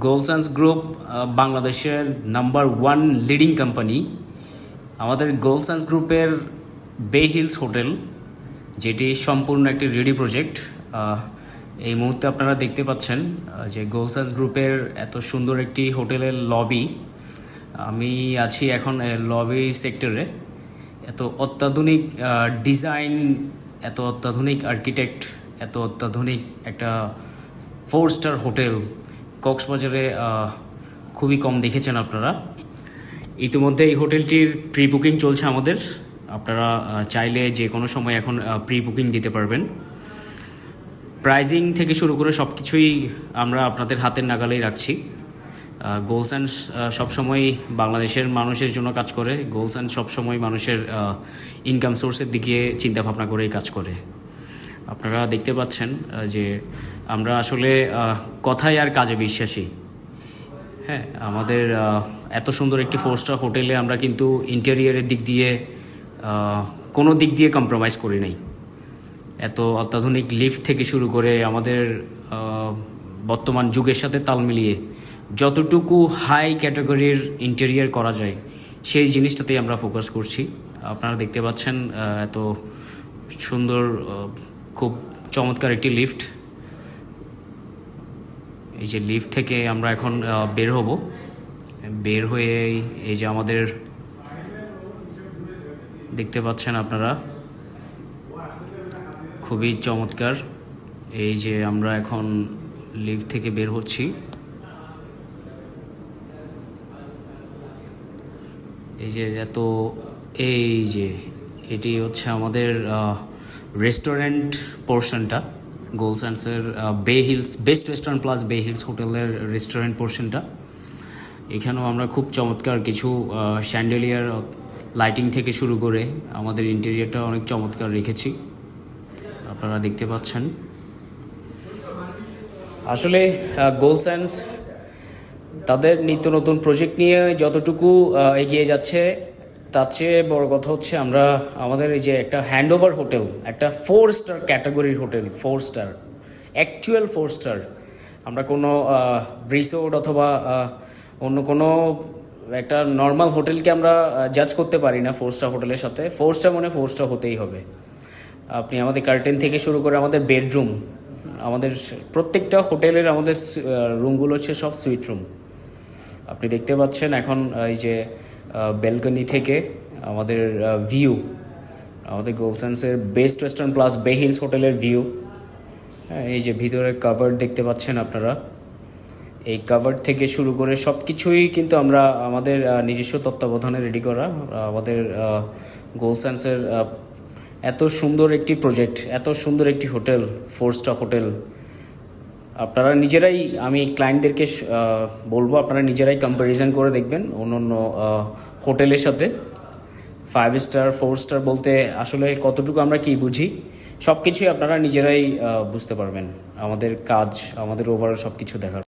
গোলসান্স group বাংলাদেশের number one leading company আমাদের গোলসান্স গ্রুপের বে হিলস হোটেল যেটি সম্পূর্ণ একটি রেডি প্রজেক্ট এই মুহূর্তে আপনারা দেখতে পাচ্ছেন যে গোলসান্স গ্রুপের এত সুন্দর একটি হোটেলের লবি আমি আছি এখন লবি সেক্টরে এত অত্যাধুনিক ডিজাইন এত অত্যাধুনিক আর্কিটেক্ট এত অত্যাধুনিক একটা ফোর স্টার হোটেল কক্সবাজারে খুবই কম দেখেছেন আপনারা। ইতিমধ্যে এই হোটেলটির প্রি বুকিং চলছে আমাদের। আপনারা চাইলে যে কোনো সময় এখন প্রি বুকিং দিতে পারবেন। প্রাইজিং থেকে শুরু করে সব কিছুই আমরা আপনাদের হাতের নাগালেই রাখছি। গোলস অ্যান্ড সবসময় বাংলাদেশের মানুষের জন্য কাজ করে। গোলস অ্যান্ড সবসময় মানুষের ইনকাম সোর্সের দিকে চিন্তাভাবনা করেই কাজ করে। আপনারা দেখতে পাচ্ছেন যে আমরা আসলে কথায় আর কাজে বিশ্বাসী। হ্যাঁ আমাদের এত সুন্দর একটি ফোর স্টার হোটেলে আমরা কিন্তু ইন্টেরিয়ারের দিক দিয়ে কোনো দিক দিয়ে কম্প্রোমাইজ করি নাই। এত অত্যাধুনিক লিফট থেকে শুরু করে আমাদের বর্তমান যুগের সাথে তাল মিলিয়ে যতটুকু হাই ক্যাটাগরির ইন্টেরিয়ার করা যায়, সেই জিনিসটাতেই আমরা ফোকাস করছি। আপনারা দেখতে পাচ্ছেন এত সুন্দর খুব চমৎকার একটি লিফট এই যে লিফট থেকে আমরা এখন বের হব। বের হয়ে এই যে আমাদের দেখতে পাচ্ছেন আপনারা, খুবই চমৎকার। এই যে আমরা এখন লিফট থেকে বের হচ্ছি। এই যে এত, এই যে এটি হচ্ছে আমাদের রেস্টুরেন্ট পোর্শনটা গোলসান্সের Bay Hills Best Western Plus Bay Hills হোটেলের রেস্টুরেন্ট পোর্শনটা এখানেও আমরা খুব চমৎকার কিছু শ্যান্ডেলিয়ার লাইটিং থেকে শুরু করে আমাদের ইন্টেরিয়ারটা অনেক চমৎকার রেখেছি। আপনারা দেখতে পাচ্ছেন। আসলে গোলসান্স তাদের নিত্য নতুন প্রজেক্ট নিয়ে যতটুকু এগিয়ে যাচ্ছে তার চেয়ে বড় কথা হচ্ছে আমরা আমাদের এই যে একটা হ্যান্ড ওভার হোটেল একটা ফোর স্টার ক্যাটাগরির hotel four star actual four star আমরা কোনো রিসোর্ট অথবা অন্য কোনো একটা নর্মাল হোটেলকে আমরা জাজ করতে পারি না ফোর স্টার হোটেলের সাথে। ফোর স্টার মানে ফোর স্টার হতেই হবে। আপনি আমাদের কার্টেন থেকে শুরু করে আমাদের বেডরুম আমাদের প্রত্যেকটা হোটেলের আমাদের রুমগুলো হচ্ছে সব সুইট রুম আপনি দেখতে পাচ্ছেন এখন এই যে ব্যালকনি থেকে আমাদের ভিউ আমাদের গোলসেন্সের Best Western Plus Bay Hills হোটেলের ভিউ এই যে ভিতরে কাভার দেখতে পাচ্ছেন আপনারা। এই কাভার থেকে শুরু করে সব কিছুই কিন্তু আমরা আমাদের নিজস্ব তত্ত্বাবধানে রেডি করা আমাদের গোলসেন্সের এত সুন্দর একটি প্রজেক্ট এত সুন্দর একটি হোটেল ফোর স্টার হোটেল আপনারা নিজেরাই, আমি ক্লায়েন্টদেরকে বলব, আপনারা নিজেরাই কম্প্যারিজন করে দেখবেন অন্য অন্য হোটেলের সাথে। ফাইভ স্টার ফোর স্টার বলতে আসলে কতটুকু আমরা কি বুঝি সব কিছুই আপনারা নিজেরাই বুঝতে পারবেন। আমাদের কাজ, আমাদের ওভারঅল সব কিছু দেখার।